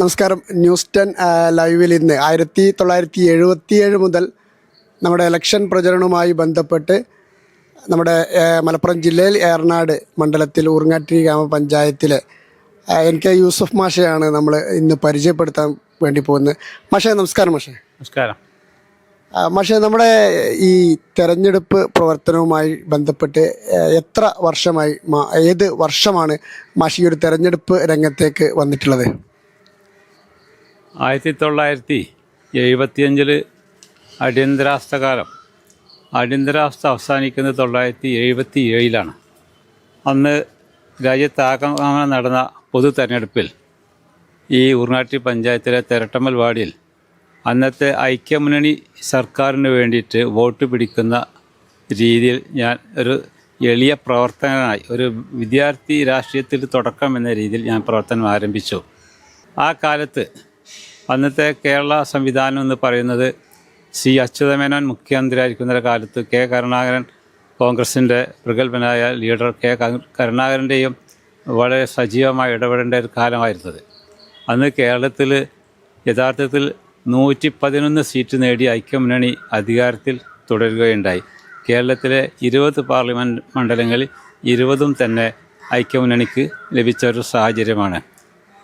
നമസ്കാരം. News ten ലൈവിൽ ഇന്ന് ആയിരത്തി തൊള്ളായിരത്തി എഴുപത്തിയേഴ് മുതൽ നമ്മുടെ ഇലക്ഷൻ പ്രചരണവുമായി ബന്ധപ്പെട്ട് നമ്മുടെ മലപ്പുറം ജില്ലയിൽ ഏറനാട് മണ്ഡലത്തിൽ ഊർങ്ങാട്ടി ഗ്രാമപഞ്ചായത്തിലെ എൻ കെ യൂസഫ് മാഷയാണ് നമ്മൾ ഇന്ന് പരിചയപ്പെടുത്താൻ വേണ്ടി പോകുന്നത്. മാഷേ നമസ്കാരം മാഷേ. നമസ്കാരം. മാഷേ നമ്മുടെ ഈ തെരഞ്ഞെടുപ്പ് പ്രവർത്തനവുമായി ബന്ധപ്പെട്ട് എത്ര വർഷമായി ഏത് വർഷമാണ് മാഷി ഒരു തെരഞ്ഞെടുപ്പ് രംഗത്തേക്ക് വന്നിട്ടുള്ളത്? ആയിരത്തി തൊള്ളായിരത്തി എഴുപത്തിയഞ്ചിൽ അടിയന്തരാവസ്ഥ കാലം അടിയന്തരാവസ്ഥ അവസാനിക്കുന്നത് തൊള്ളായിരത്തി എഴുപത്തി ഏഴിലാണ് അന്ന് രാജ്യത്താകമാനം നടന്ന പൊതു തെരഞ്ഞെടുപ്പിൽ ഈ ഊർങ്ങാട്ടി പഞ്ചായത്തിലെ തെരട്ടമ്മൽ വാർഡിൽ അന്നത്തെ ഐക്യമുന്നണി സർക്കാരിന് വേണ്ടിയിട്ട് വോട്ട് പിടിക്കുന്ന രീതിയിൽ ഞാൻ ഒരു എളിയ പ്രവർത്തകനായി ഒരു വിദ്യാർത്ഥി രാഷ്ട്രീയത്തിൽ തുടക്കം എന്ന രീതിയിൽ ഞാൻ പ്രവർത്തനം ആരംഭിച്ചു. ആ കാലത്ത് അന്നത്തെ കേരള സംവിധാനം എന്ന് പറയുന്നത് സി അച്യുതമേനോൻ മുഖ്യമന്ത്രിയായിരിക്കുന്ന കാലത്ത് കെ കരുണാകരൻ കോൺഗ്രസിന്റെ പ്രഗത്ഭനായ ലീഡർ കെ കരുണാകരന്റെയും വളരെ സജീവമായി ഇടപെടേണ്ട ഒരു കാലമായിരുന്നത്. അന്ന് കേരളത്തിൽ യഥാർത്ഥത്തിൽ നൂറ്റി പതിനൊന്ന് സീറ്റ് നേടി ഐക്യമുന്നണി അധികാരത്തിൽ തുടരുകയുണ്ടായി. കേരളത്തിലെ ഇരുപത് പാർലമെന്റ് മണ്ഡലങ്ങളിൽ ഇരുപതും തന്നെ ഐക്യമുന്നണിക്ക് ലഭിച്ച ഒരു സാഹചര്യമാണ്.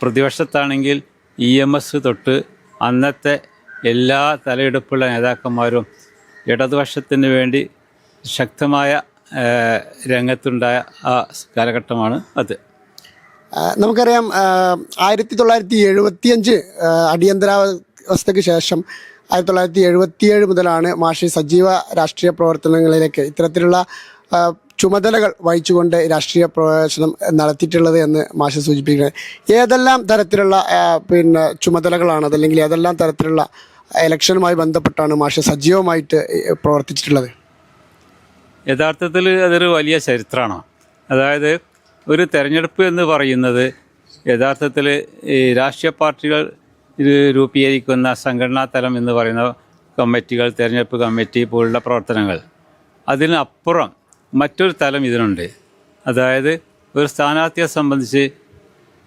പ്രതിപക്ഷത്താണെങ്കിൽ ഇ എം എസ് തൊട്ട് അന്നത്തെ എല്ലാ തലയെടുപ്പുള്ള നേതാക്കന്മാരും ഇടതുപക്ഷത്തിന് വേണ്ടി ശക്തമായ രംഗത്തുണ്ടായ ആ കാലഘട്ടമാണ് അത്. നമുക്കറിയാം ആയിരത്തി തൊള്ളായിരത്തി എഴുപത്തിയഞ്ച് അടിയന്തരാവസ്ഥയ്ക്ക് ശേഷം ആയിരത്തി തൊള്ളായിരത്തി എഴുപത്തിയേഴ് മുതലാണ് മാഷി സജീവ രാഷ്ട്രീയ പ്രവർത്തനങ്ങളിലേക്ക് ഇത്തരത്തിലുള്ള ചുമതലകൾ വഹിച്ചുകൊണ്ട് രാഷ്ട്രീയ പ്രവേശനം നടത്തിയിട്ടുള്ളത് എന്ന് മാഷി സൂചിപ്പിക്കുന്നത് ഏതെല്ലാം തരത്തിലുള്ള പിന്നെ ചുമതലകളാണ് അതല്ലെങ്കിൽ ഏതെല്ലാം തരത്തിലുള്ള ഇലക്ഷനുമായി ബന്ധപ്പെട്ടാണ് മാഷി സജീവമായിട്ട് പ്രവർത്തിച്ചിട്ടുള്ളത്? യഥാർത്ഥത്തിൽ അതൊരു വലിയ ചരിത്രമാണ്. അതായത് ഒരു തെരഞ്ഞെടുപ്പ് എന്ന് പറയുന്നത് യഥാർത്ഥത്തിൽ ഈ രാഷ്ട്രീയ പാർട്ടികൾ രൂപീകരിക്കുന്ന സംഘടനാ തലം എന്ന് പറയുന്ന കമ്മിറ്റികൾ തെരഞ്ഞെടുപ്പ് കമ്മിറ്റി പോലുള്ള പ്രവർത്തനങ്ങൾ. അതിനപ്പുറം മറ്റൊരു തലം ഇതിനുണ്ട്. അതായത് ഒരു സ്ഥാനാർത്ഥിയെ സംബന്ധിച്ച്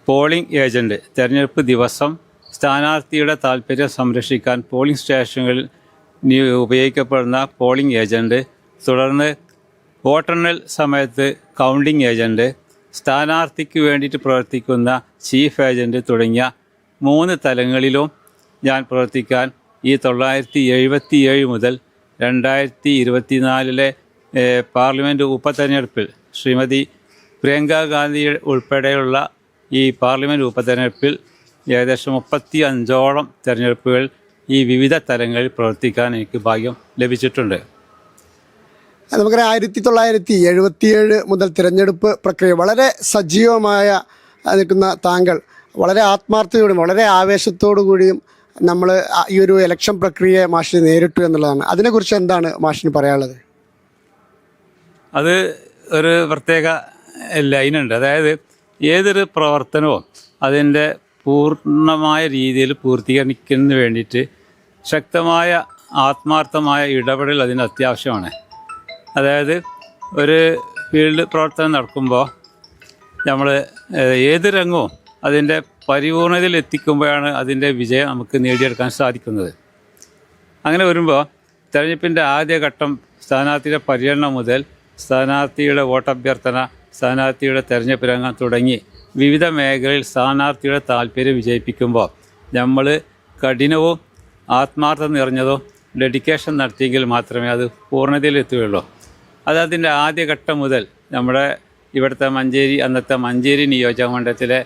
പോളിംഗ് ഏജന്റ് തിരഞ്ഞെടുപ്പ് ദിവസം സ്ഥാനാർത്ഥിയുടെ താല്പര്യം സംരക്ഷിക്കാൻ പോളിംഗ് സ്റ്റേഷനുകളിൽ ഉപയോഗിക്കപ്പെടുന്ന പോളിംഗ് ഏജന്റ് തുടർന്ന് വോട്ടെണ്ണൽ സമയത്ത് കൗണ്ടിംഗ് ഏജന്റ് സ്ഥാനാർത്ഥിക്ക് വേണ്ടിയിട്ട് പ്രവർത്തിക്കുന്ന ചീഫ് ഏജന്റ് തുടങ്ങിയ മൂന്ന് തലങ്ങളിലും ഞാൻ പ്രവർത്തിക്കാൻ ഈ തൊള്ളായിരത്തി എഴുപത്തി ഏഴ് മുതൽ രണ്ടായിരത്തി ഇരുപത്തിനാലിലെ പാർലമെന്റ് ഉപതെരഞ്ഞെടുപ്പിൽ ശ്രീമതി പ്രിയങ്ക ഗാന്ധി ഉൾപ്പെടെയുള്ള ഈ പാർലമെന്റ് ഉപതെരഞ്ഞെടുപ്പിൽ ഏകദേശം മുപ്പത്തി അഞ്ചോളം തെരഞ്ഞെടുപ്പുകൾ ഈ വിവിധ തലങ്ങളിൽ പ്രവർത്തിക്കാൻ എനിക്ക് ഭാഗ്യം ലഭിച്ചിട്ടുണ്ട്. നമുക്കറിയാം ആയിരത്തി തൊള്ളായിരത്തി എഴുപത്തിയേഴ് മുതൽ തിരഞ്ഞെടുപ്പ് പ്രക്രിയ വളരെ സജീവമായ നിൽക്കുന്ന താങ്കൾ വളരെ ആത്മാർത്ഥതയോടും വളരെ ആവേശത്തോടു കൂടിയും നമ്മൾ ഈ ഒരു ഇലക്ഷൻ പ്രക്രിയയെ മാഷിന് നേരിട്ടു എന്നുള്ളതാണ്. അതിനെക്കുറിച്ച് എന്താണ് മാഷിന് പറയാനുള്ളത്? അത് ഒരു പ്രത്യേക ലൈനുണ്ട്. അതായത് ഏതൊരു പ്രവർത്തനവും അതിന്റെ പൂർണമായ രീതിയിൽ പൂർത്തീകരിക്കുന്നതിന് വേണ്ടിയിട്ട് ശക്തമായ ആത്മാർത്ഥമായ ഇടപെടൽ അതിന് അത്യാവശ്യമാണ്. അതായത് ഒരു ഫീൽഡ് പ്രവർത്തനം നടക്കുമ്പോൾ നമ്മൾ ഏത് രംഗവും അതിന്റെ പരിപൂർണതയിൽ എത്തിക്കുമ്പോഴാണ് അതിന്റെ വിജയം നമുക്ക് നേടിയെടുക്കാൻ സാധിക്കുന്നത്. അങ്ങനെ വരുമ്പോൾ തെരഞ്ഞെടുപ്പിന്റെ ആദ്യഘട്ടം സ്ഥാനാർത്ഥിയുടെ പര്യടനം മുതൽ സ്ഥാനാർത്ഥിയുടെ വോട്ടഭ്യർത്ഥന സ്ഥാനാർത്ഥിയുടെ തെരഞ്ഞെടുപ്പ് രംഗം തുടങ്ങി വിവിധ മേഖലയിൽ സ്ഥാനാർത്ഥിയുടെ താല്പര്യം വിജയിപ്പിക്കുമ്പോൾ നമ്മൾ കഠിനവും ആത്മാർത്ഥം നിറഞ്ഞതും ഡെഡിക്കേഷൻ നടത്തിയെങ്കിൽ മാത്രമേ അത് പൂർണതയിലെത്തുകയുള്ളൂ. അത് അതിന്റെ ആദ്യഘട്ടം മുതൽ നമ്മുടെ ഇവിടുത്തെ മഞ്ചേരി അന്നത്തെ മഞ്ചേരി നിയോജക മണ്ഡലത്തിലെ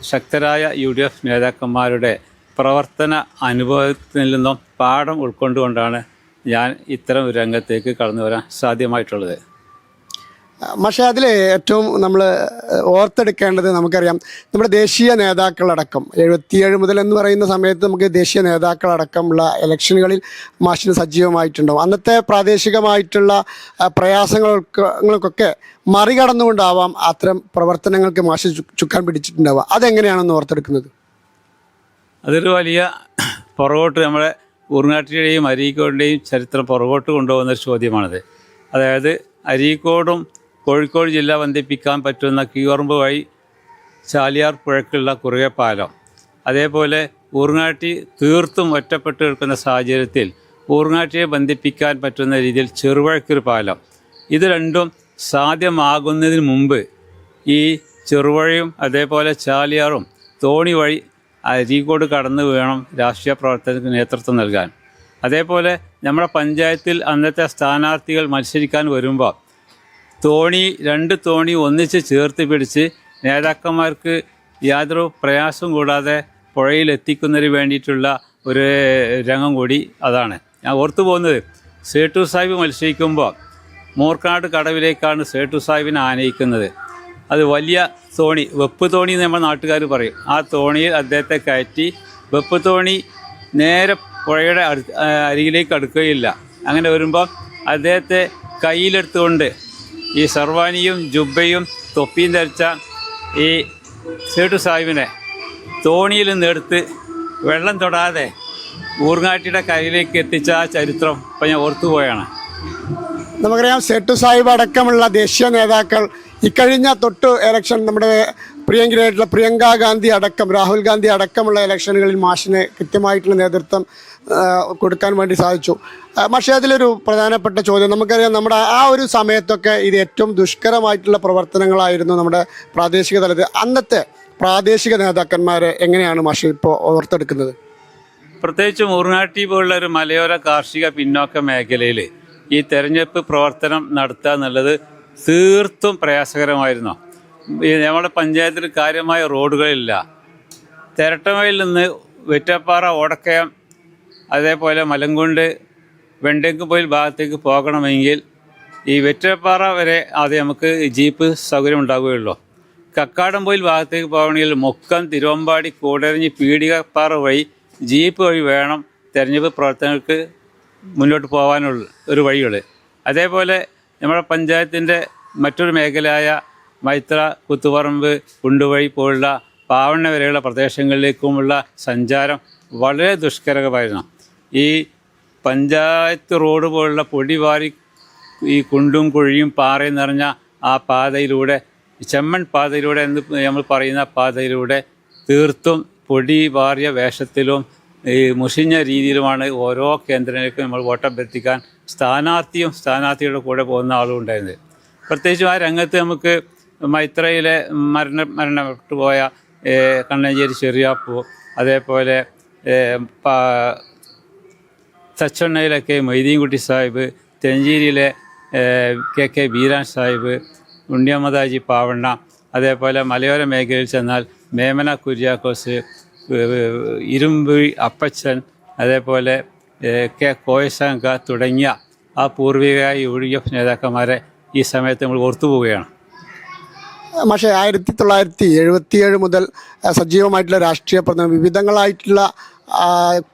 ശക്തരായ യു ഡി എഫ് നേതാക്കന്മാരുടെ പ്രവർത്തന അനുഭവത്തിൽ നിന്നും പാഠം ഉൾക്കൊണ്ടുകൊണ്ടാണ് ഞാൻ ഇത്തരം രംഗത്തേക്ക് കടന്നു വരാൻ സാധ്യമായിട്ടുള്ളത്. പക്ഷേ അതിൽ ഏറ്റവും നമ്മൾ ഓർത്തെടുക്കേണ്ടത് നമുക്കറിയാം നമ്മുടെ ദേശീയ നേതാക്കളടക്കം എഴുപത്തിയേഴ് മുതൽ എന്ന് പറയുന്ന സമയത്ത് നമുക്ക് ദേശീയ നേതാക്കളടക്കമുള്ള ഇലക്ഷനുകളിൽ മാഷിന് സജീവമായിട്ടുണ്ടാവും. അന്നത്തെ പ്രാദേശികമായിട്ടുള്ള പ്രയാസങ്ങൾക്കൊക്കെ മറികടന്നുകൊണ്ടാവാം അത്തരം പ്രവർത്തനങ്ങൾക്ക് മാഷി ചുക്കാൻ പിടിച്ചിട്ടുണ്ടാവുക. അതെങ്ങനെയാണെന്ന് ഓർത്തെടുക്കുന്നത്? അതൊരു വലിയ പുറകോട്ട് നമ്മളെ ഉറുനാട്ടിലെയും അരീക്കോടിന്റെയും ചരിത്രം പുറകോട്ട് കൊണ്ടുപോകുന്ന ഒരു ചോദ്യമാണത്. അതായത് അരീക്കോടും കോഴിക്കോട് ജില്ല ബന്ധിപ്പിക്കാൻ പറ്റുന്ന കീവർമ്പ് വഴി ചാലിയാർ പുഴക്കുള്ള കുറുകെ പാലം. അതേപോലെ ഊർങ്ങാട്ടി തീർത്തും ഒറ്റപ്പെട്ട് കിടക്കുന്ന സാഹചര്യത്തിൽ ഊർങ്ങാട്ടിയെ ബന്ധിപ്പിക്കാൻ പറ്റുന്ന രീതിയിൽ ചെറുവഴക്കൊരു പാലം. ഇത് രണ്ടും സാധ്യമാകുന്നതിന് മുമ്പ് ഈ ചെറുവഴയും അതേപോലെ ചാലിയാറും തോണി വഴി അരീക്കോട് കടന്നു വേണം രാഷ്ട്രീയ പ്രവർത്തനത്തിന് നേതൃത്വം നൽകാൻ. അതേപോലെ നമ്മുടെ പഞ്ചായത്തിൽ അന്നത്തെ സ്ഥാനാർത്ഥികൾ മത്സരിക്കാൻ വരുമ്പോൾ തോണി രണ്ട് തോണി ഒന്നിച്ച് ചേർത്ത് പിടിച്ച് നേതാക്കന്മാർക്ക് യാതൊരു പ്രയാസവും കൂടാതെ പുഴയിൽ എത്തിക്കുന്നതിന് വേണ്ടിയിട്ടുള്ള ഒരു രംഗം കൂടി അതാണ്. ഞാൻ ഓർത്തു പോകുന്നത് സേട്ടു സാഹിബ് മത്സരിക്കുമ്പോൾ മൂർക്കാട് കടവിലേക്കാണ് സേട്ടു സാഹിബിനെ ആനയിക്കുന്നത്. അത് വലിയ തോണി വെപ്പ് തോണി എന്ന് നമ്മുടെ നാട്ടുകാർ പറയും. ആ തോണിയിൽ അദ്ദേഹത്തെ കയറ്റി വെപ്പ് തോണി നേരെ പുഴയുടെ അരികിലേക്ക് അടുക്കുകയില്ല. അങ്ങനെ വരുമ്പോൾ അദ്ദേഹത്തെ കയ്യിലെടുത്തുകൊണ്ട് ഈ സർവാനിയും ജുബയും തൊപ്പിയും ധരിച്ച ഈ സേട്ടു സാഹിബിനെ തോണിയിൽ നിന്നെടുത്ത് വെള്ളം തൊടാതെ ഊർങ്ങാട്ടിയുടെ കരയിലേക്ക് എത്തിച്ച ആ ചരിത്രം ഇപ്പം ഞാൻ ഓർത്തുപോയാണ് നമുക്കറിയാം സേട്ടു സാഹിബ് അടക്കമുള്ള ദേശീയ നേതാക്കൾ ഇക്കഴിഞ്ഞ തൊട്ട് എലക്ഷൻ നമ്മുടെ പ്രിയങ്കരിയായിട്ടുള്ള പ്രിയങ്ക ഗാന്ധി അടക്കം രാഹുൽ ഗാന്ധി അടക്കമുള്ള ഇലക്ഷനുകളിൽ മാഷിന് കൃത്യമായിട്ടുള്ള നേതൃത്വം കൊടുക്കാൻ വേണ്ടി സാധിച്ചു. പക്ഷേ അതിലൊരു പ്രധാനപ്പെട്ട ചോദ്യം നമുക്കറിയാം നമ്മുടെ ആ ഒരു സമയത്തൊക്കെ ഇത് ഏറ്റവും ദുഷ്കരമായിട്ടുള്ള പ്രവർത്തനങ്ങളായിരുന്നു നമ്മുടെ പ്രാദേശിക തലത്തിൽ. അന്നത്തെ പ്രാദേശിക നേതാക്കന്മാരെ എങ്ങനെയാണ് മാഷി ഇപ്പോൾ ഓർത്തെടുക്കുന്നത്? പ്രത്യേകിച്ച് മൂർനാട്ടി പോലുള്ള ഒരു മലയോര കാർഷിക പിന്നോക്ക മേഖലയിൽ ഈ തെരഞ്ഞെടുപ്പ് പ്രവർത്തനം നടത്തുക എന്നുള്ളത് തീർത്തും പ്രയാസകരമായിരുന്നു. ഈ നമ്മുടെ പഞ്ചായത്തിൽ കാര്യമായ റോഡുകളില്ല. തിരട്ടമയിൽ നിന്ന് വെറ്റപ്പാറ ഓടക്കയം അതേപോലെ മലങ്കുണ്ട് വെണ്ടേക്കുപോയിൽ ഭാഗത്തേക്ക് പോകണമെങ്കിൽ ഈ വെറ്റപ്പാറ വരെ ആദ്യം നമുക്ക് ജീപ്പ് സൗകര്യം ഉണ്ടാവുകയുള്ളൂ. കക്കാടംപോയിൽ ഭാഗത്തേക്ക് പോകണമെങ്കിൽ മുക്കം തിരുവമ്പാടി കൂടരഞ്ഞ് പീടികപ്പാറ വഴി ജീപ്പ് വഴി വേണം തെരഞ്ഞെടുപ്പ് പ്രവർത്തനങ്ങൾക്ക് മുന്നോട്ട് പോകാനുള്ള ഒരു വഴിയുള്ളത് അതേപോലെ നമ്മുടെ പഞ്ചായത്തിന്റെ മറ്റൊരു മേഖലയായ മൈത്ര കുത്തുപറമ്പ് കുണ്ടുവഴി പോലുള്ള പാവണ്ണ വരെയുള്ള പ്രദേശങ്ങളിലേക്കുമുള്ള സഞ്ചാരം വളരെ ദുഷ്കരമായിരുന്നു ഈ പഞ്ചായത്ത് റോഡ് പോലുള്ള പൊടി വാരി ഈ കുണ്ടും കുഴിയും പാറയും നിറഞ്ഞ ആ പാതയിലൂടെ ചെമ്മൺ പാതയിലൂടെ എന്ന് നമ്മൾ പറയുന്ന പാതയിലൂടെ തീർത്തും പൊടി വാറിയ വേഷത്തിലും ഈ മുഷിഞ്ഞ രീതിയിലുമാണ് ഓരോ കേന്ദ്രങ്ങളിലേക്കും നമ്മൾ വോട്ടഭ്യർത്ഥിക്കാൻ സ്ഥാനാർത്ഥിയും സ്ഥാനാർത്ഥിയുടെ കൂടെ പോകുന്ന ആളും ഉണ്ടായിരുന്നത്. പ്രത്യേകിച്ചും ആ രംഗത്ത് നമുക്ക് മൈത്രയിലെ മരണ മരണപ്പെട്ടു പോയ ഏഹ്, കണ്ണഞ്ചേരി ചെറിയാപ്പു അതേപോലെ തച്ചെണ്ണയിലെ കെ മൊയ്തീൻകുട്ടി സാഹിബ് തെഞ്ചേരിയിലെ കെ കെ ബീരാൻ സാഹിബ് ഉണ്ണിയമ്മദാജി പാവണ്ണ അതേപോലെ മലയോര മേഖലയിൽ ചെന്നാൽ മേമന കുര്യാക്കോസ് ഇരുമ്പു അപ്പച്ചൻ അതേപോലെ കെ കോയശങ്ക തുടങ്ങിയ ആ പൂർവിക യു ഡി എഫ് നേതാക്കന്മാരെ ഈ സമയത്ത് നമ്മൾ ഓർത്തുപോവുകയാണ്. പക്ഷേ ആയിരത്തി തൊള്ളായിരത്തി എഴുപത്തിയേഴ് മുതൽ സജീവമായിട്ടുള്ള രാഷ്ട്രീയ പ്രവർത്തനം വിവിധങ്ങളായിട്ടുള്ള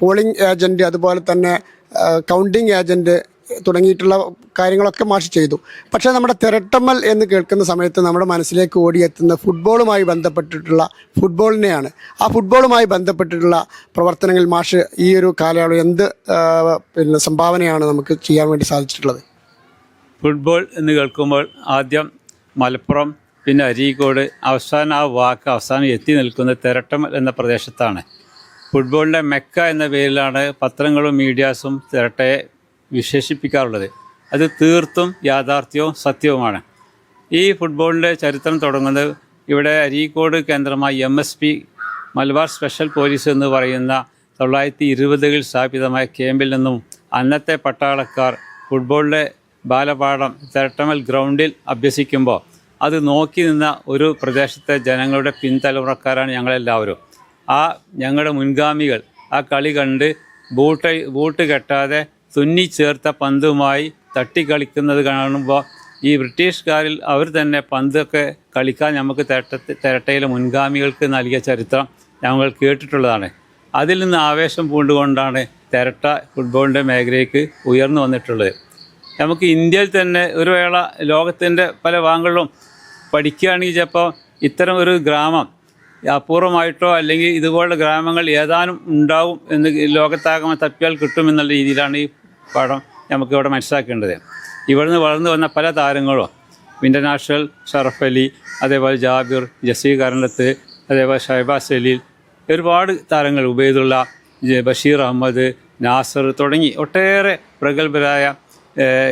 പോളിംഗ് ഏജന്റ് അതുപോലെ തന്നെ കൗണ്ടിങ് ഏജന്റ് തുടങ്ങിയിട്ടുള്ള കാര്യങ്ങളൊക്കെ മാഷ് ചെയ്തു. പക്ഷേ നമ്മുടെ തിരട്ടമ്മൽ എന്ന് കേൾക്കുന്ന സമയത്ത് നമ്മുടെ മനസ്സിലേക്ക് ഓടിയെത്തുന്ന ഫുട്ബോളുമായി ബന്ധപ്പെട്ടിട്ടുള്ള ഫുട്ബോളിനെയാണ്. ആ ഫുട്ബോളുമായി ബന്ധപ്പെട്ടിട്ടുള്ള പ്രവർത്തനങ്ങൾ മാഷ് ഈ ഒരു കാലയളവ് എന്ത് പിന്നെ സംഭാവനയാണ് നമുക്ക് ചെയ്യാൻ വേണ്ടി സാധിച്ചിട്ടുള്ളത്? ഫുട്ബോൾ എന്ന് കേൾക്കുമ്പോൾ ആദ്യം മലപ്പുറം പിന്നെ അരീക്കോട് അവസാനം ആ വാക്ക് അവസാനം എത്തി നിൽക്കുന്ന തിരട്ടം എന്ന പ്രദേശത്താണ്. ഫുട്ബോളിന്റെ മെക്ക എന്ന പേരിലാണ് പത്രങ്ങളും മീഡിയാസും തിരട്ടയെ വിശേഷിപ്പിക്കാറുള്ളത്. അത് തീർത്തും യാഥാർത്ഥ്യവും സത്യവുമാണ്. ഈ ഫുട്ബോളിന്റെ ചരിത്രം തുടങ്ങുന്നത് ഇവിടെ അരീക്കോട് കേന്ദ്രമായി M S P Malabar special police എന്ന് പറയുന്ന തൊള്ളായിരത്തി ഇരുപതുകളിൽ സ്ഥാപിതമായ ക്യാമ്പിൽ നിന്നും അന്നത്തെ പട്ടാളക്കാർ ഫുട്ബോളിലെ ബാലപാഠം തിരട്ടമൽ ഗ്രൗണ്ടിൽ അഭ്യസിക്കുമ്പോൾ അത് നോക്കി നിന്ന ഒരു പ്രദേശത്തെ ജനങ്ങളുടെ പിൻതലമുറക്കാരാണ് ഞങ്ങളെല്ലാവരും. ആ ഞങ്ങളുടെ മുൻഗാമികൾ ആ കളി കണ്ട് ബൂട്ട് ബൂട്ട് കെട്ടാതെ തുന്നി ചേർത്ത പന്തുമായി തട്ടിക്കളിക്കുന്നത് കാണുമ്പോൾ ഈ ബ്രിട്ടീഷുകാരിൽ അവർ തന്നെ പന്തൊക്കെ കളിക്കാൻ നമുക്ക് തിരട്ട തിരട്ടയിലെ മുൻഗാമികൾക്ക് നൽകിയ ചരിത്രം ഞങ്ങൾ കേട്ടിട്ടുള്ളതാണ്. അതിൽ നിന്ന് ആവേശം പൂണ്ടുകൊണ്ടാണ് തിരട്ട ഫുട്ബോളിന്റെ മേഖലയ്ക്ക് ഉയർന്നു വന്നിട്ടുള്ളത്. നമുക്ക് ഇന്ത്യയിൽ തന്നെ ഒരു വേള ലോകത്തിന്റെ പല ഭാഗങ്ങളിലും പഠിക്കുകയാണെങ്കിൽ ചിലപ്പോൾ ഇത്തരം ഒരു ഗ്രാമം അപൂർവമായിട്ടോ അല്ലെങ്കിൽ ഇതുപോലുള്ള ഗ്രാമങ്ങൾ ഏതാനും ഉണ്ടാവും എന്ന് ലോകത്താകമ തപ്പിയാൽ കിട്ടുമെന്നുള്ള രീതിയിലാണ് ഈ പാഠം നമുക്ക് ഇവിടെ മനസ്സിലാക്കേണ്ടത്. ഇവിടുന്ന് വളർന്നു വന്ന പല താരങ്ങളും ഇന്റർനാഷണൽ ഷറഫ് അലി അതേപോലെ ജാബിർ ജസീ കരണത്ത് അതേപോലെ ഷഹബാസ് സലീൽ ഒരുപാട് താരങ്ങൾ ഉബൈദുള്ള ബഷീർ അഹമ്മദ് നാസർ തുടങ്ങി ഒട്ടേറെ പ്രഗത്ഭരായ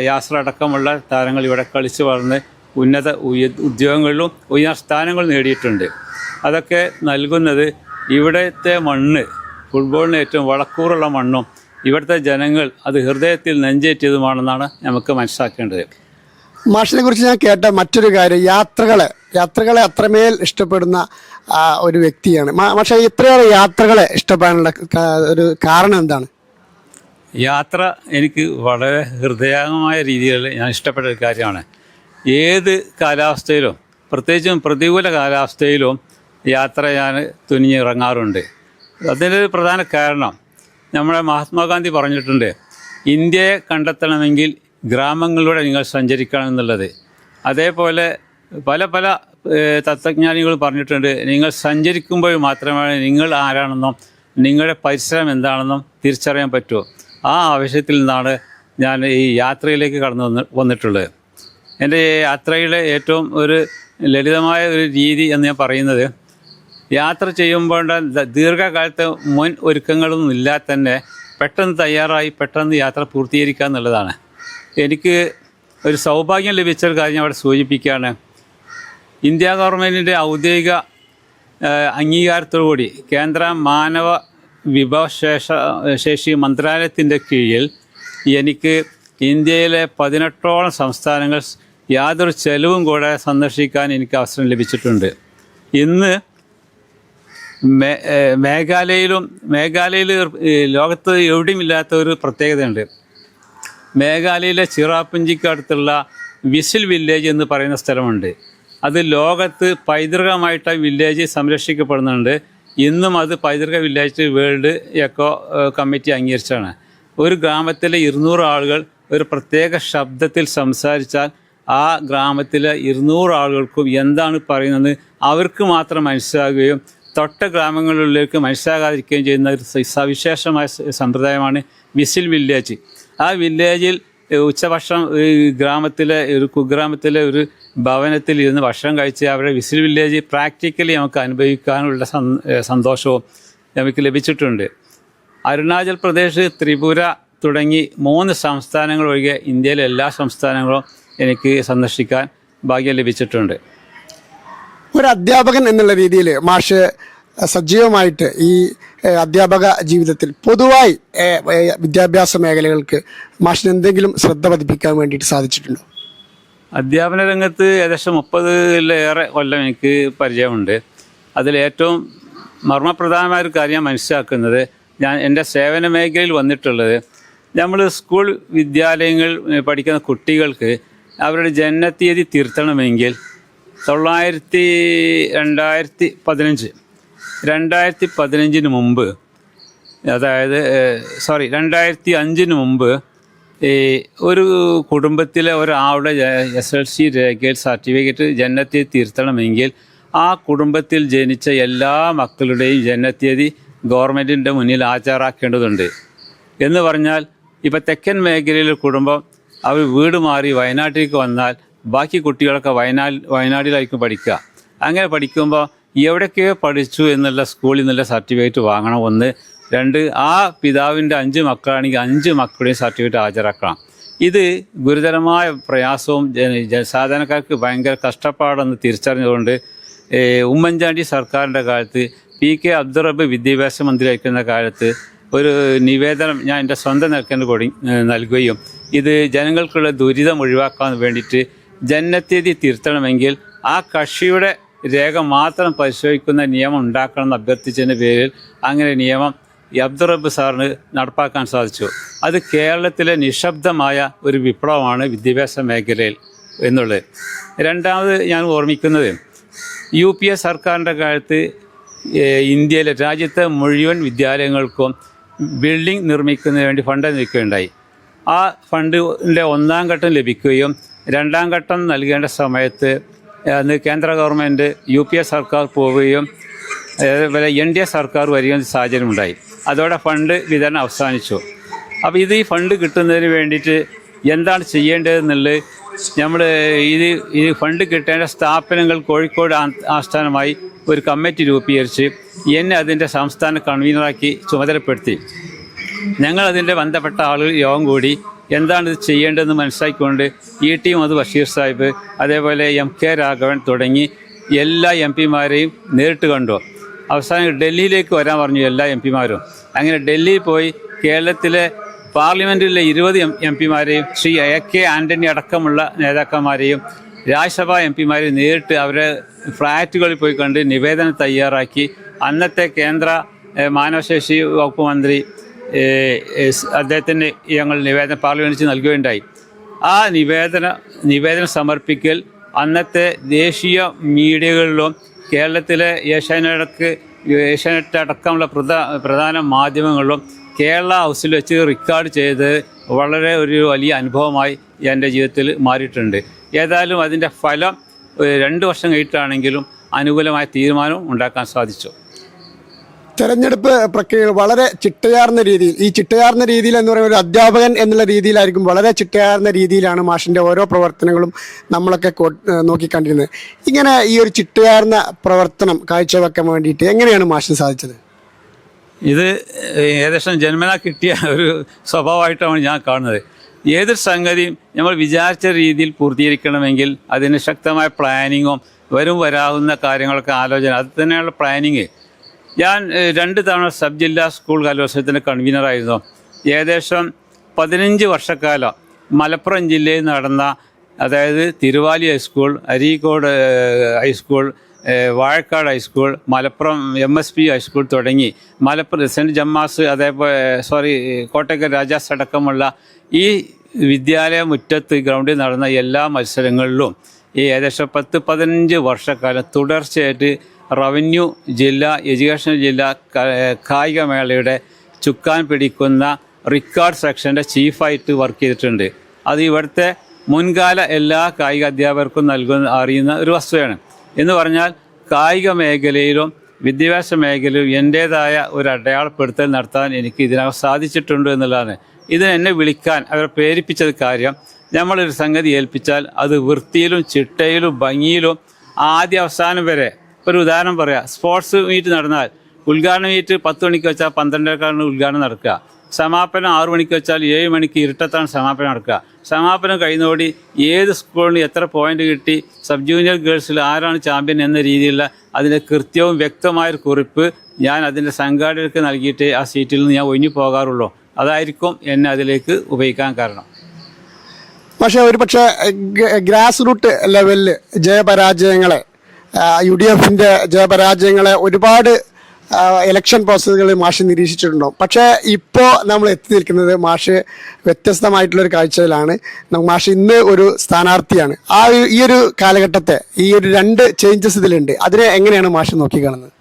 യാസർ അടക്കമുള്ള താരങ്ങൾ ഇവിടെ കളിച്ച് വളർന്ന് ഉന്നത ഉദ്യോഗങ്ങളിലും ഉയർന്ന സ്ഥാനങ്ങൾ നേടിയിട്ടുണ്ട്. അതൊക്കെ നൽകുന്നത് ഇവിടുത്തെ മണ്ണ് ഫുട്ബോളിന് ഏറ്റവും വളക്കൂറുള്ള മണ്ണും ഇവിടുത്തെ ജനങ്ങൾ അത് ഹൃദയത്തിൽ നെഞ്ചേറ്റിയതുമാണെന്നാണ് നമുക്ക് മനസ്സിലാക്കേണ്ടത്. മാഷിനെ കുറിച്ച് ഞാൻ കേട്ട മറ്റൊരു കാര്യം യാത്രകളെ. യാത്രകളെ അത്രമേൽ ഇഷ്ടപ്പെടുന്ന ഒരു വ്യക്തിയാണ്. പക്ഷേ ഇത്രയേറെ യാത്രകളെ ഇഷ്ടപ്പെടാനുള്ള ഒരു കാരണം എന്താണ്? യാത്ര എനിക്ക് വളരെ ഹൃദയംഗമായ രീതിയിൽ ഞാൻ ഇഷ്ടപ്പെട്ട ഒരു കാര്യമാണ്. ഏത് കാലാവസ്ഥയിലും പ്രത്യേകിച്ചും പ്രതികൂല കാലാവസ്ഥയിലും യാത്ര ഞാൻ തുനിഞ്ഞിറങ്ങാറുണ്ട്. അതിന്റെ ഒരു പ്രധാന കാരണം നമ്മുടെ മഹാത്മാഗാന്ധി പറഞ്ഞിട്ടുണ്ട് ഇന്ത്യയെ കണ്ടെത്തണമെങ്കിൽ ഗ്രാമങ്ങളിലൂടെ നിങ്ങൾ സഞ്ചരിക്കണം എന്നുള്ളത്. അതേപോലെ പല പല തത്വജ്ഞാനികൾ പറഞ്ഞിട്ടുണ്ട് നിങ്ങൾ സഞ്ചരിക്കുമ്പോൾ മാത്രമേ നിങ്ങൾ ആരാണെന്നും നിങ്ങളുടെ പരിസരം എന്താണെന്നും തിരിച്ചറിയാൻ പറ്റൂ. ആ ആവശ്യത്തിൽ നിന്നാണ് ഞാൻ ഈ യാത്രയിലേക്ക് കടന്നു വന്ന് വന്നിട്ടുള്ളത്. എന്റെ യാത്രയിലെ ഏറ്റവും ഒരു ലളിതമായ ഒരു രീതി എന്ന് ഞാൻ പറയുന്നത് യാത്ര ചെയ്യുമ്പോൾ ദീർഘകാലത്ത് മുൻ ഒരുക്കങ്ങളൊന്നും ഇല്ലാതെ തന്നെ പെട്ടെന്ന് തയ്യാറായി പെട്ടെന്ന് യാത്ര പൂർത്തീകരിക്കുക എന്നുള്ളതാണ്. എനിക്ക് ഒരു സൗഭാഗ്യം ലഭിച്ച ഒരു കാര്യം അവിടെ സൂചിപ്പിക്കുകയാണ്. ഇന്ത്യ ഗവൺമെന്റിന്റെ ഔദ്യോഗിക അംഗീകാരത്തോടുകൂടി കേന്ദ്ര മാനവ വിഭവശേഷ ശേഷി മന്ത്രാലയത്തിന്റെ കീഴിൽ എനിക്ക് ഇന്ത്യയിലെ പതിനെട്ടോളം സംസ്ഥാനങ്ങൾ യാതൊരു ചെലവും കൂടെ സന്ദർശിക്കാൻ എനിക്ക് അവസരം ലഭിച്ചിട്ടുണ്ട്. ഇന്ന് മേ- മേഘാലയയിലും മേഘാലയയിൽ ലോകത്ത് എവിടെയും ഇല്ലാത്ത ഒരു പ്രത്യേകതയുണ്ട്. മേഘാലയയിലെ ചിറാപ്പുഞ്ചിക്ക് അടുത്തുള്ള വിസിൽ വില്ലേജ് എന്ന് പറയുന്ന സ്ഥലമുണ്ട്. അത് ലോകത്ത് പൈതൃകമായിട്ട് വില്ലേജ് സംരക്ഷിക്കപ്പെടുന്നുണ്ട്. ഇന്നും അത് പൈതൃക വില്ലേജ് വേൾഡ് എക്കോ കമ്മിറ്റി അംഗീകരിച്ചാണ് ഒരു ഗ്രാമത്തിലെ ഇരുന്നൂറ് ആളുകൾ ഒരു പ്രത്യേക ശബ്ദത്തിൽ സംസാരിച്ചാൽ ആ ഗ്രാമത്തിലെ ഇരുന്നൂറ് ആളുകൾക്കും എന്താണ് പറയുന്നത് അവർക്ക് മാത്രം മനസ്സിലാകുകയും തൊട്ട ഗ്രാമങ്ങളിലേക്ക് മനസ്സിലാകാതിരിക്കുകയും ചെയ്യുന്ന ഒരു സവിശേഷമായ സമ്പ്രദായമാണ് വിസിൽ വില്ലേജ്. ആ വില്ലേജിൽ ഉച്ചഭക്ഷണം ഈ ഗ്രാമത്തിലെ ഒരു കുഗ്രാമത്തിലെ ഒരു ഭവനത്തിൽ ഇരുന്ന് ഭക്ഷണം കഴിച്ച് അവരുടെ വിസിൽ വില്ലേജ് പ്രാക്ടിക്കലി നമുക്ക് അനുഭവിക്കാനുള്ള സന്തോഷവും നമുക്ക് ലഭിച്ചിട്ടുണ്ട്. അരുണാചൽ പ്രദേശ് ത്രിപുര തുടങ്ങി മൂന്ന് സംസ്ഥാനങ്ങൾ ഒഴികെ ഇന്ത്യയിലെ എല്ലാ സംസ്ഥാനങ്ങളും എനിക്ക് സന്ദർശിക്കാൻ ഭാഗ്യം ലഭിച്ചിട്ടുണ്ട്. ഒരു അധ്യാപകൻ എന്നുള്ള രീതിയിൽ മാഷ് സജീവമായിട്ട് ഈ അധ്യാപക ജീവിതത്തിൽ പൊതുവായി വിദ്യാഭ്യാസ മേഖലകൾക്ക് മാഷിന് എന്തെങ്കിലും ശ്രദ്ധ പതിപ്പിക്കാൻ വേണ്ടിയിട്ട് സാധിച്ചിട്ടുണ്ടോ? അധ്യാപന രംഗത്ത് ഏകദേശം മുപ്പതിലേറെ കൊല്ലം എനിക്ക് പരിചയമുണ്ട്. അതിലേറ്റവും മർമ്മപ്രധാനമായ ഒരു കാര്യം മനസ്സിലാക്കുന്നത് ഞാൻ എന്റെ സേവന മേഖലയിൽ വന്നിട്ടുള്ളത് നമ്മൾ സ്കൂൾ വിദ്യാലയങ്ങൾ പഠിക്കുന്ന കുട്ടികൾക്ക് അവരുടെ ജനനത്തീയതി തിരുത്തണമെങ്കിൽ തൊള്ളായിരത്തി രണ്ടായിരത്തി പതിനഞ്ച് രണ്ടായിരത്തി പതിനഞ്ചിന് മുമ്പ് അതായത് സോറി രണ്ടായിരത്തി അഞ്ചിന് മുമ്പ് ഈ ഒരു കുടുംബത്തിലെ ഒരാളുടെ എസ് എൽ സി രേഖയിൽ സർട്ടിഫിക്കറ്റ് ജനനത്തീയതി തിരുത്തണമെങ്കിൽ ആ കുടുംബത്തിൽ ജനിച്ച എല്ലാ മക്കളുടെയും ജനനത്തീയതി ഗവൺമെന്റിന്റെ മുന്നിൽ ആചാറാക്കേണ്ടതുണ്ട് എന്ന് പറഞ്ഞാൽ ഇപ്പം തെക്കൻ മേഖലയിലെ കുടുംബം അവർ വീട് മാറി വയനാട്ടിലേക്ക് വന്നാൽ ബാക്കി കുട്ടികളൊക്കെ വയനാട് വയനാട്ടിലായിരിക്കും പഠിക്കുക. അങ്ങനെ പഠിക്കുമ്പോൾ എവിടൊക്കെയോ പഠിച്ചു എന്നുള്ള സ്കൂളിൽ നിന്നുള്ള സർട്ടിഫിക്കറ്റ് വാങ്ങണം. ഒന്ന്. രണ്ട് ആ പിതാവിന്റെ അഞ്ച് മക്കളാണെങ്കിൽ അഞ്ച് മക്കളുടെയും സർട്ടിഫിക്കറ്റ് ഹാജരാക്കണം. ഇത് ഗുരുതരമായ പ്രയാസവും സാധാരണക്കാർക്ക് ഭയങ്കര കഷ്ടപ്പാടെന്ന് തിരിച്ചറിഞ്ഞുകൊണ്ട് ഉമ്മൻചാണ്ടി സർക്കാരിന്റെ കാലത്ത് പി കെ അബ്ദുറബ് വിദ്യാഭ്യാസ മന്ത്രി അയക്കുന്ന കാലത്ത് ഒരു നിവേദനം ഞാൻ എന്റെ സ്വന്തം നിൽക്കുന്ന കൂടി നൽകുകയും ഇത് ജനങ്ങൾക്കുള്ള ദുരിതം ഒഴിവാക്കാൻ വേണ്ടിയിട്ട് ജനനത്തീയതി തിരുത്തണമെങ്കിൽ ആ കക്ഷിയുടെ രേഖ മാത്രം പരിശോധിക്കുന്ന നിയമം ഉണ്ടാക്കണം എന്ന് അഭ്യർത്ഥിച്ചതിന്റെ പേരിൽ അങ്ങനെ നിയമം അബ്ദുറബ് സാറിന് നടപ്പാക്കാൻ സാധിച്ചു. അത് കേരളത്തിലെ നിശബ്ദമായ ഒരു വിപ്ലവമാണ് വിദ്യാഭ്യാസ മേഖലയിൽ എന്നുള്ളത്. രണ്ടാമത് ഞാൻ ഓർമ്മിക്കുന്നത് യു പി എ സർക്കാരിന്റെ കാലത്ത് ഇന്ത്യയിലെ രാജ്യത്തെ മുഴുവൻ വിദ്യാലയങ്ങൾക്കും ബിൽഡിംഗ് നിർമ്മിക്കുന്നതിന് വേണ്ടി ഫണ്ട് അനുവദിക്കുകയുണ്ടായി ആ ഫണ്ടിന്റെ ഒന്നാം ഘട്ടം ലഭിക്കുകയും രണ്ടാം ഘട്ടം നൽകേണ്ട സമയത്ത് അന്ന് കേന്ദ്ര ഗവൺമെന്റ് യു പി എ സർക്കാർ പോവുകയും അതേപോലെ എൻ ഡി എ സർക്കാർ വരികയും സാഹചര്യമുണ്ടായി. അതോടെ ഫണ്ട് വിതരണം അവസാനിച്ചു. അപ്പോൾ ഇത് ഈ ഫണ്ട് കിട്ടുന്നതിന് വേണ്ടിയിട്ട് എന്താണ് ചെയ്യേണ്ടതെന്നുള്ളത് നമ്മൾ ഇത് ഈ ഫണ്ട് കിട്ടേണ്ട സ്ഥാപനങ്ങൾ കോഴിക്കോട് ആസ്ഥാനമായി ഒരു കമ്മിറ്റി രൂപീകരിച്ച് എന്നെ അതിന്റെ സംസ്ഥാന കൺവീനറാക്കി ചുമതലപ്പെടുത്തി. ഞങ്ങൾ അതിന്റെ ബന്ധപ്പെട്ട ആളുകൾ യോഗം കൂടി എന്താണ് ഇത് ചെയ്യേണ്ടതെന്ന് മനസ്സിലാക്കിക്കൊണ്ട് ഇ ടി മുഹമ്മദ് ബഷീർ സാഹിബ് അതേപോലെ എം കെ രാഘവൻ തുടങ്ങി എല്ലാ എം പിമാരെയും നേരിട്ട് കണ്ടു. അവസാനം ഡൽഹിയിലേക്ക് വരാൻ പറഞ്ഞു എല്ലാ എം പിമാരും. അങ്ങനെ ഡൽഹിയിൽ പോയി കേരളത്തിലെ പാർലമെന്റിലെ ഇരുപത് എം എം പിമാരെയും ശ്രീ എ കെ ആന്റണി അടക്കമുള്ള നേതാക്കന്മാരെയും രാജ്യസഭാ എം പിമാരെ നേരിട്ട് അവരെ ഫ്ലാറ്റുകളിൽ പോയി കണ്ട് നിവേദനം തയ്യാറാക്കി. അന്നത്തെ കേന്ദ്ര മാനവശേഷി വകുപ്പ് മന്ത്രി അദ്ദേഹത്തിന് ഞങ്ങൾ നിവേദനം പാർലമെന്റിൽ നൽകുകയുണ്ടായി. ആ നിവേദന നിവേദനം സമർപ്പിക്കൽ അന്നത്തെ ദേശീയ മീഡിയകളിലും കേരളത്തിലെ ഏഷ്യാനെറ്റ് ഏഷ്യാനെറ്റ് അടക്കമുള്ള പ്രധാ പ്രധാന മാധ്യമങ്ങളിലും കേരള ഹൗസിൽ വെച്ച് റെക്കോർഡ് ചെയ്ത് വളരെ ഒരു വലിയ അനുഭവമായി എന്റെ ജീവിതത്തിൽ മാറിയിട്ടുണ്ട്. ഏതായാലും അതിന്റെ ഫലം രണ്ട് വർഷം കഴിഞ്ഞിട്ടാണെങ്കിലും അനുകൂലമായ തീരുമാനം ഉണ്ടാക്കാൻ സാധിച്ചു. തെരഞ്ഞെടുപ്പ് പ്രക്രിയ വളരെ ചിട്ടയാർന്ന രീതിയിൽ ഈ ചിട്ടയാർന്ന രീതിയിൽ എന്ന് പറയുന്നത് ഒരു അധ്യാപകൻ എന്നുള്ള രീതിയിലായിരിക്കും വളരെ ചിട്ടയാർന്ന രീതിയിലാണ് മാഷിന്റെ ഓരോ പ്രവർത്തനങ്ങളും നമ്മളൊക്കെ നോക്കിക്കണ്ടിരുന്നത്. ഇങ്ങനെ ഈ ഒരു ചിട്ടയാർന്ന പ്രവർത്തനം കാഴ്ചവെക്കാൻ വേണ്ടിയിട്ട് എങ്ങനെയാണ് മാഷിന് സാധിച്ചത്? ഇത് ഏകദേശം ജന്മന കിട്ടിയ ഒരു സ്വഭാവമായിട്ടാണ് ഞാൻ കാണുന്നത്. ഏതൊരു സംഗതിയും നമ്മൾ വിചാരിച്ച രീതിയിൽ പൂർത്തീകരിക്കണമെങ്കിൽ അതിന് ശക്തമായ പ്ലാനിങ്ങും വരും വരാവുന്ന കാര്യങ്ങളൊക്കെ ആലോചന അത് തന്നെയുള്ള പ്ലാനിങ് ഞാൻ രണ്ട് തവണ സബ് ജില്ലാ സ്കൂൾ കലോത്സവത്തിന്റെ കൺവീനറായിരുന്നു ഏകദേശം പതിനഞ്ച് വർഷക്കാലം മലപ്പുറം ജില്ലയിൽ നടന്ന അതായത് Thiruvali high school Areekode high school Vazhakkad high school Malappuram M S P high school തുടങ്ങി. മലപ്പുറം സെന്റ് ജമ്മാസ് അതേപോലെ സോറി കോട്ടയ്ക്കൽ രാജാസ് അടക്കമുള്ള ഈ വിദ്യാലയ മുറ്റത്ത് ഗ്രൗണ്ടിൽ നടന്ന എല്ലാ മത്സരങ്ങളിലും ഈ ഏകദേശം പത്ത് പതിനഞ്ച് വർഷക്കാലം തുടർച്ചയായിട്ട് റവന്യൂ ജില്ലാ എഡ്യൂക്കേഷൻ ജില്ലാ കായികമേളയുടെ ചുക്കാൻ പിടിക്കുന്ന റിക്കാർഡ് സെക്ഷന്റെ ചീഫായിട്ട് വർക്ക് ചെയ്തിട്ടുണ്ട്. അത് ഇവിടുത്തെ മുൻകാല എല്ലാ കായിക അധ്യാപകർക്കും നൽകുന്ന അറിയുന്ന ഒരു വസ്തുതയാണ്. എന്ന് പറഞ്ഞാൽ കായിക മേഖലയിലും വിദ്യാഭ്യാസ മേഖലയിലും എന്റേതായ ഒരു അടയാളപ്പെടുത്തൽ നടത്താൻ എനിക്ക് ഇതിനകം സാധിച്ചിട്ടുണ്ട് എന്നുള്ളതാണ്. ഇതിനെന്നെ വിളിക്കാൻ അവരെ പ്രേരിപ്പിച്ചത് കാര്യം നമ്മളൊരു സംഗതി ഏൽപ്പിച്ചാൽ അത് വൃത്തിയിലും ചിട്ടയിലും ഭംഗിയിലും ആദ്യ അവസാനം വരെ ഒരു ഉദാഹരണം പറയാം. സ്പോർട്സ് മീറ്റ് നടന്നാൽ ഉദ്ഘാടന മീറ്റ് പത്ത് മണിക്ക് വെച്ചാൽ പന്ത്രണ്ടരക്കാരാണ് ഉദ്ഘാടനം നടക്കുക. സമാപനം ആറു മണിക്ക് വെച്ചാൽ ഏഴ് മണിക്ക് ഇരുട്ടത്താണ് സമാപനം നടക്കുക. സമാപനം കഴിഞ്ഞോടി ഏത് സ്കൂളിന് എത്ര പോയിന്റ് കിട്ടി സബ് ജൂനിയർ ഗേൾസിൽ ആരാണ് ചാമ്പ്യൻ എന്ന രീതിയിലുള്ള അതിന്റെ കൃത്യവും വ്യക്തമായൊരു കുറിപ്പ് ഞാൻ അതിന്റെ സംഘാടകർക്ക് നൽകിയിട്ട് ആ സീറ്റിൽ നിന്ന് ഞാൻ ഒഴിഞ്ഞു പോകാറുള്ളൂ. അതായിരിക്കും എന്നെ അതിലേക്ക് ഉപയോഗിക്കാൻ കാരണം. പക്ഷേ ഒരു പക്ഷേ ഗ്രാസ് റൂട്ട് ലെവലിൽ ജയപരാജയങ്ങളെ യു ഡി എഫിന്റെ ജയപരാജയങ്ങളെ ഒരുപാട് ഇലക്ഷൻ പ്രോസസ്സുകളിൽ മാഷ് നിരീക്ഷിച്ചിട്ടുണ്ടോ? പക്ഷേ ഇപ്പോൾ നമ്മൾ എത്തി നിൽക്കുന്നത് മാഷ് വ്യത്യസ്തമായിട്ടുള്ളൊരു കാഴ്ചയിലാണ്. നമുക്ക് മാഷ് ഇന്ന് ഒരു സ്ഥാനാർത്ഥിയാണ്. ആ ഈ ഒരു കാലഘട്ടത്തെ ഈ ഒരു രണ്ട് ചേഞ്ചസ് ഇതിലുണ്ട്. അതിനെ എങ്ങനെയാണ് മാഷ് നോക്കിക്കാണുന്നത്?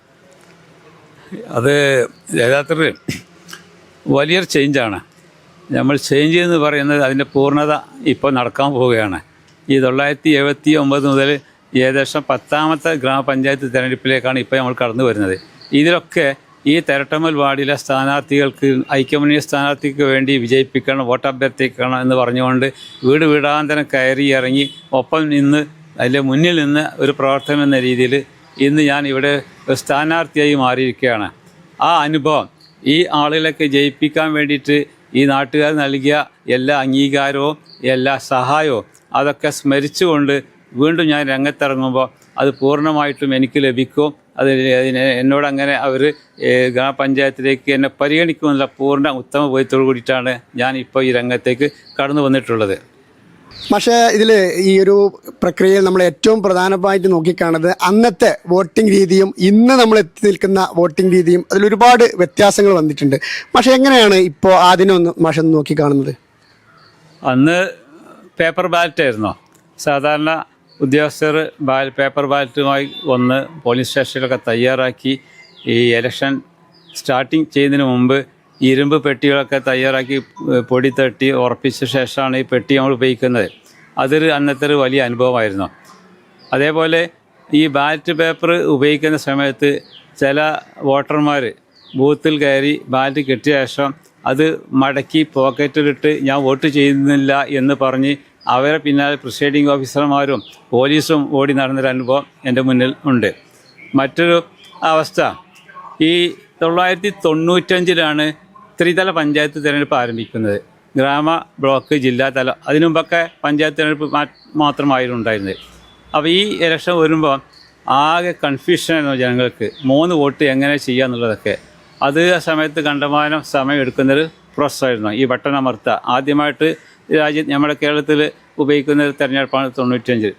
അത് യഥാർത്ഥത്തിൽ വലിയൊരു ചേഞ്ചാണ് നമ്മൾ ചേഞ്ച് എന്ന് പറയുന്നത് അതിന്റെ പൂർണത ഇപ്പോൾ നടക്കാൻ പോവുകയാണ്. ഈ തൊള്ളായിരത്തി എഴുപത്തി ഒമ്പത് മുതൽ ഏകദേശം പത്താമത്തെ ഗ്രാമപഞ്ചായത്ത് തിരഞ്ഞെടുപ്പിലേക്കാണ് ഇപ്പോൾ നമ്മൾ കടന്നു വരുന്നത്. ഇതിലൊക്കെ ഈ തെരട്ടമ്മൽ വാർഡിലെ സ്ഥാനാർത്ഥികൾക്ക് ഐക്യമുന്നണി സ്ഥാനാർത്ഥിക്ക് വേണ്ടി വിജയിപ്പിക്കണം വോട്ട് അഭ്യർത്ഥിക്കണം എന്ന് പറഞ്ഞുകൊണ്ട് വീട് വീടാന്തരം കയറി ഇറങ്ങി ഒപ്പം നിന്ന് അതിന്റെ മുന്നിൽ നിന്ന് ഒരു പ്രവർത്തനം എന്ന രീതിയിൽ ഇന്ന് ഞാൻ ഇവിടെ സ്ഥാനാർത്ഥിയായി മാറിയിരിക്കുകയാണ്. ആ അനുഭവം ഈ ആളുകളൊക്കെ ജയിപ്പിക്കാൻ വേണ്ടിയിട്ട് ഈ നാട്ടുകാർ നൽകിയ എല്ലാ അംഗീകാരവും എല്ലാ സഹായവും അതൊക്കെ സ്മരിച്ചുകൊണ്ട് വീണ്ടും ഞാൻ രംഗത്തിറങ്ങുമ്പോൾ അത് പൂർണമായിട്ടും എനിക്ക് ലഭിക്കും. അത് എന്നോടങ്ങനെ അവർ ഗ്രാമപഞ്ചായത്തിലേക്ക് എന്നെ പരിഗണിക്കുമെന്നുള്ള പൂർണ ഉത്തമ ബോധ്യത്തോടു കൂടിയിട്ടാണ് ഞാൻ ഇപ്പോൾ ഈ രംഗത്തേക്ക് കടന്നു വന്നിട്ടുള്ളത്. പക്ഷേ ഇതിൽ ഈ ഒരു പ്രക്രിയയിൽ നമ്മൾ ഏറ്റവും പ്രധാനമായിട്ട് നോക്കിക്കാണുന്നത് അന്നത്തെ വോട്ടിംഗ് രീതിയും ഇന്ന് നമ്മൾ എത്തി നിൽക്കുന്ന വോട്ടിംഗ് രീതിയും അതിൽ ഒരുപാട് വ്യത്യാസങ്ങൾ വന്നിട്ടുണ്ട്. പക്ഷേ എങ്ങനെയാണ് ഇപ്പോൾ ആദ്യമൊന്ന് മാഷ നോക്കിക്കാണുന്നത്? അന്ന് പേപ്പർ ബാലറ്റ് ആയിരുന്നോ സാധാരണ ഉദ്യോഗസ്ഥർ ബാൽ പേപ്പർ ബാലറ്റുമായി വന്ന് പോലീസ് സ്റ്റേഷനിലൊക്കെ തയ്യാറാക്കി ഈ ഇലക്ഷൻ സ്റ്റാർട്ടിങ് ചെയ്യുന്നതിന് മുമ്പ് ഇരുമ്പ് പെട്ടികളൊക്കെ തയ്യാറാക്കി പൊടി തട്ടി ഉറപ്പിച്ച ശേഷമാണ് ഈ പെട്ടി നമ്മൾ ഉപയോഗിക്കുന്നത്. അതൊരു അന്നത്തെ ഒരു വലിയ അനുഭവമായിരുന്നു. അതേപോലെ ഈ ബാലറ്റ് പേപ്പർ ഉപയോഗിക്കുന്ന സമയത്ത് ചില വോട്ടർമാർ ബൂത്തിൽ കയറി ബാലറ്റ് കിട്ടിയ ശേഷം അത് മടക്കി പോക്കറ്റിലിട്ട് ഞാൻ വോട്ട് ചെയ്യുന്നില്ല എന്ന് പറഞ്ഞ് അവരെ പിന്നാലെ പ്രിസൈഡിംഗ് ഓഫീസർമാരും പോലീസും ഓടി നടന്നൊരു അനുഭവം എന്റെ മുന്നിൽ ഉണ്ട്. മറ്റൊരു അവസ്ഥ. ഈ തൊള്ളായിരത്തി തൊണ്ണൂറ്റഞ്ചിലാണ് ത്രിതല പഞ്ചായത്ത് തിരഞ്ഞെടുപ്പ് ആരംഭിക്കുന്നത്. ഗ്രാമ ബ്ലോക്ക് ജില്ലാ തല. അതിനു മുമ്പൊക്കെ പഞ്ചായത്ത് തിരഞ്ഞെടുപ്പ് മാത്രമായിരുന്നു ഉണ്ടായിരുന്നത്. അപ്പോൾ ഈ ഇലക്ഷൻ വരുമ്പോൾ ആകെ കൺഫ്യൂഷനായിരുന്നു ജനങ്ങൾക്ക്. മൂന്ന് വോട്ട് എങ്ങനെ ചെയ്യുക എന്നുള്ളതൊക്കെ. അത് ആ സമയത്ത് കണ്ടമാനം സമയം എടുക്കുന്നൊരു പ്രോസസ്സായിരുന്നു ഈ ബട്ടൺ അമർത്തുക. ആദ്യമായിട്ട് രാജ്യം നമ്മുടെ കേരളത്തിൽ ഉപയോഗിക്കുന്ന ഒരു തെരഞ്ഞെടുപ്പാണ് തൊണ്ണൂറ്റിയഞ്ചിൽ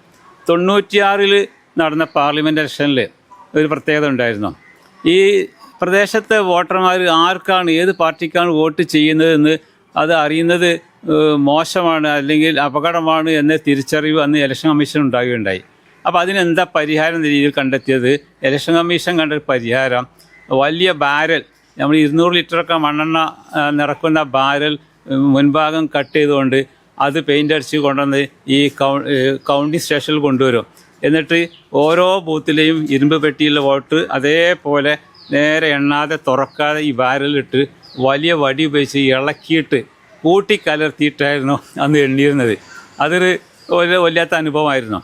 തൊണ്ണൂറ്റിയാറിൽ നടന്ന പാർലമെന്റ് ഇലക്ഷനിൽ ഒരു പ്രത്യേകത ഉണ്ടായിരുന്നു. ഈ പ്രദേശത്തെ വോട്ടർമാർ ആർക്കാണ് ഏത് പാർട്ടിക്കാണ് വോട്ട് ചെയ്യുന്നതെന്ന് അത് അറിയുന്നത് മോശമാണ് അല്ലെങ്കിൽ അപകടമാണ് എന്ന തിരിച്ചറിവ് അന്ന് ഇലക്ഷൻ കമ്മീഷൻ ഉണ്ടാകുകയുണ്ടായി അപ്പോൾ അതിനെന്താ പരിഹാരം എന്ന രീതിയിൽ കണ്ടെത്തിയത്? ഇലക്ഷൻ കമ്മീഷൻ കണ്ട പരിഹാരം വലിയ ബാരൽ നമ്മൾ ഇരുന്നൂറ് ലിറ്ററൊക്കെ മണ്ണെണ്ണ നിറക്കുന്ന ബാരൽ മുൻഭാഗം കട്ട് ചെയ്തുകൊണ്ട് അത് പെയിന്റ് അടിച്ച് കൊണ്ടുവന്ന് ഈ കൗണ്ടി സ്റ്റേഷനിൽ കൊണ്ടുവരും. എന്നിട്ട് ഓരോ ബൂത്തിലെയും ഇരുമ്പ് പെട്ടിയിലെ വോട്ട് അതേപോലെ നേരെ എണ്ണാതെ തുറക്കാതെ ഈ ബാരലിട്ട് വലിയ വടി ഉപയോഗിച്ച് ഇളക്കിയിട്ട് കൂട്ടിക്കലർത്തിയിട്ടായിരുന്നു അന്ന് എണ്ണിയിരുന്നത്. അതൊരു വല്ലാത്ത അനുഭവമായിരുന്നു.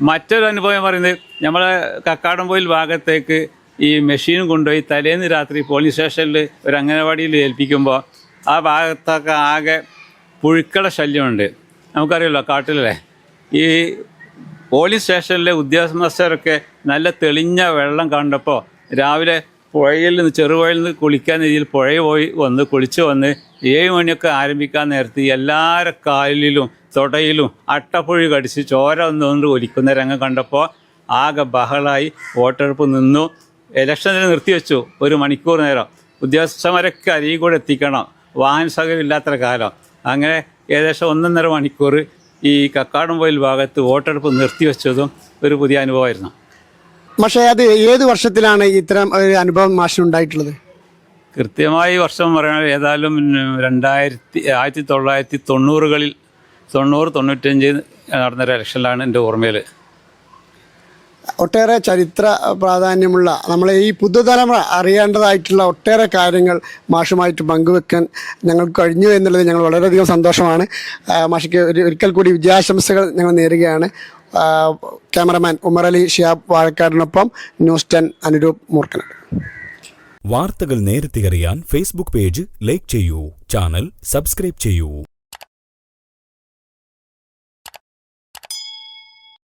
മറ്റൊരു അനുഭവം പറയുന്നത് നമ്മളെ കക്കാടംപോയിൽ ഭാഗത്തേക്ക് ഈ മെഷീൻ കൊണ്ടുപോയി തലേന്ന് രാത്രി പോലീസ് സ്റ്റേഷനിൽ ഒരു അംഗനവാടിയിൽ ഏൽപ്പിക്കുമ്പോൾ ആ ഭാഗത്തൊക്കെ ആകെ പുഴുക്കളുടെ ശല്യമുണ്ട്. നമുക്കറിയല്ലോ കാട്ടിലല്ലേ? ഈ പോലീസ് സ്റ്റേഷനിലെ ഉദ്യോഗസ്ഥരൊക്കെ നല്ല തെളിഞ്ഞ വെള്ളം കണ്ടപ്പോൾ രാവിലെ പുഴയിൽ നിന്ന് ചെറുപുഴയിൽ നിന്ന് കുളിക്കാൻ രീതിയിൽ പുഴ പോയി വന്ന് കുളിച്ച് വന്ന് ഏഴ് മണിയൊക്കെ ആരംഭിക്കാൻ നേരത്ത് എല്ലാവരുടെ കാലിലും തൊടയിലും അട്ടപ്പുഴി കടിച്ച് ചോര ഒന്നുകൊണ്ട് ഒലിക്കുന്ന രംഗം കണ്ടപ്പോൾ ആകെ ബഹളായി. വോട്ടെടുപ്പ് നിന്നു. ഇലക്ഷനിൽ നിർത്തിവെച്ചു ഒരു മണിക്കൂർ നേരം. ഉദ്യോഗസ്ഥന്മാരൊക്കെ അരികിൽ കൂടെ എത്തിക്കണം. വാഹന സൗകര്യം ഇല്ലാത്ത കാലം. അങ്ങനെ ഏകദേശം ഒന്നൊന്നര മണിക്കൂർ ഈ കക്കാടംപോയിൽ ഭാഗത്ത് വോട്ടെടുപ്പ് നിർത്തിവെച്ചതും ഒരു പുതിയ അനുഭവമായിരുന്നു. പക്ഷേ അത് ഏത് വർഷത്തിലാണ് ഇത്തരം ഒരു അനുഭവം മാഷിനുണ്ടായിട്ടുള്ളത് കൃത്യമായി വർഷം പറയുന്നത് ഏതായാലും രണ്ടായിരത്തി ആയിരത്തി തൊള്ളായിരത്തി തൊണ്ണൂറുകളിൽ തൊണ്ണൂറ് തൊണ്ണൂറ്റഞ്ച് നടന്നൊരു ഇലക്ഷനിലാണ് എന്റെ ഓർമ്മയിൽ. ഒട്ടേറെ ചരിത്ര പ്രാധാന്യമുള്ള നമ്മളെ ഈ പുതുതലമുറ അറിയേണ്ടതായിട്ടുള്ള ഒട്ടേറെ കാര്യങ്ങൾ മാഷുമായിട്ട് പങ്കുവെക്കാൻ ഞങ്ങൾക്ക് കഴിഞ്ഞു എന്നുള്ളത് ഞങ്ങൾ വളരെയധികം സന്തോഷമാണ്. മാഷിക്ക് ഒരു ഒരിക്കൽ കൂടി വിജയാശംസകൾ ഞങ്ങൾ നേരുകയാണ്. ക്യാമറമാൻ ഉമറലി ഷിയാബ് വാഴക്കാടിനൊപ്പം ന്യൂസ് ടെൻ അനുരൂപ് മൂർക്കനാട് വാർത്തകൾ നേരത്തെ അറിയാൻ ഫേസ്ബുക്ക് പേജ് ലൈക്ക് ചെയ്യൂ ചാനൽ സബ്സ്ക്രൈബ് ചെയ്യൂ.